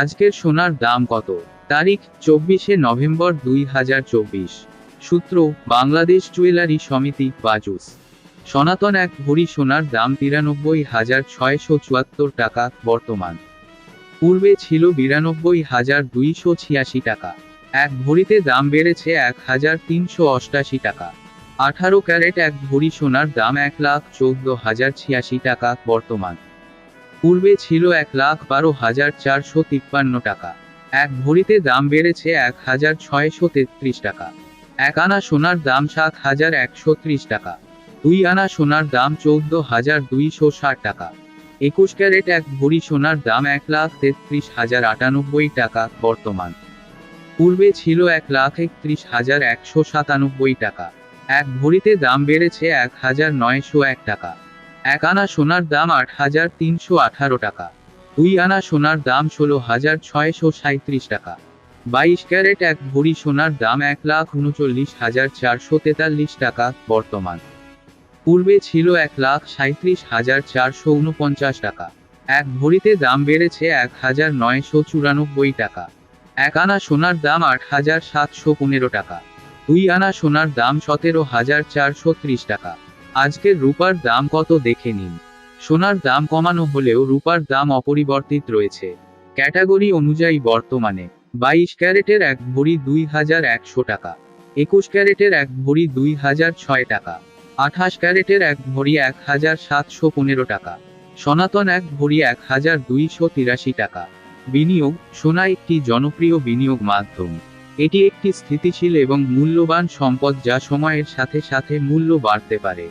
আজকের সোনার দাম কত? তারিখ চব্বিশে নভেম্বর দুই হাজার চব্বিশ। সূত্র, বাংলাদেশ জুয়েলারি সমিতি, বাজুস। সনাতন এক ভরি সোনার দাম তিরানব্বই হাজার ছয়শো চুয়াত্তর টাকা, বর্তমান। পূর্বে ছিল বিরানব্বই হাজার দুইশো ছিয়াশি টাকা। এক ভরিতে দাম বেড়েছে এক হাজার তিনশো অষ্টাশি টাকা। আঠারো ক্যারেট এক ভরি সোনার দাম এক লাখ চৌদ্দ হাজার ছিয়াশি টাকা, বর্তমান। পূর্বে ছিল এক লাখ বারো হাজার চারশো তিপ্পান্ন টাকা। এক ভরিতে দাম বেড়েছে এক হাজার ছয়শো তেত্রিশ টাকা। এক আনা সোনার দাম সাত হাজার একশো ত্রিশ টাকা। দুই আনা সোনার দাম চৌদ্দ হাজার দুইশো ষাট টাকা। একুশ ক্যারেট এক ভরি সোনার দাম এক লাখ তেত্রিশ হাজার আটানব্বই টাকা বর্তমান। পূর্বে ছিল এক লাখ একত্রিশ হাজার একশো সাতানব্বই টাকা। এক ভরিতে দাম বেড়েছে এক হাজার নয়শো এক টাকা। এক আনা সোনার দাম আট হাজার তিনশো আঠারো টাকা। দুই আনা সোনার দাম ষোলো হাজার ছয়শো সাঁত্রিশ টাকা। বাইশ ক্যারেট এক ভরি সোনার দাম এক লাখ উনচল্লিশ হাজার চারশো তেতাল্লিশ টাকা বর্তমান। পূর্বে ছিল এক লাখ সাঁত্রিশ হাজার চারশো উনপঞ্চাশ টাকা। এক ভরিতে দাম বেড়েছে এক হাজার নয়শো চুরানব্বই টাকা। এক আনা সোনার দাম আট হাজার সাতশো পনেরো টাকা। দুই আনা সোনার দাম সতেরো হাজার চারশো ত্রিশ টাকা। আজকের রূপার দাম কত দেখে নিন। সোনার দাম কমানো হলেও রূপার দাম অপরিবর্তিত রয়েছে। ক্যাটাগরি অনুযায়ী বর্তমানে বাইশ ক্যারেটের এক ভরি দুই হাজার একশো টাকা, একুশ ক্যারেটের এক ভরি দুই হাজার ছয় টাকা, আঠাশ ক্যারেটের এক ভরি এক হাজার সাতশো পনেরো টাকা, সনাতন এক ভরি এক হাজার দুইশো তিরাশি টাকা। বিনিয়োগ সোনা একটি জনপ্রিয় বিনিয়োগ মাধ্যম। এটি একটি স্থিতিশীল এবং মূল্যবান সম্পদ যা সময়ের সাথে সাথে মূল্য বাড়তে পারে।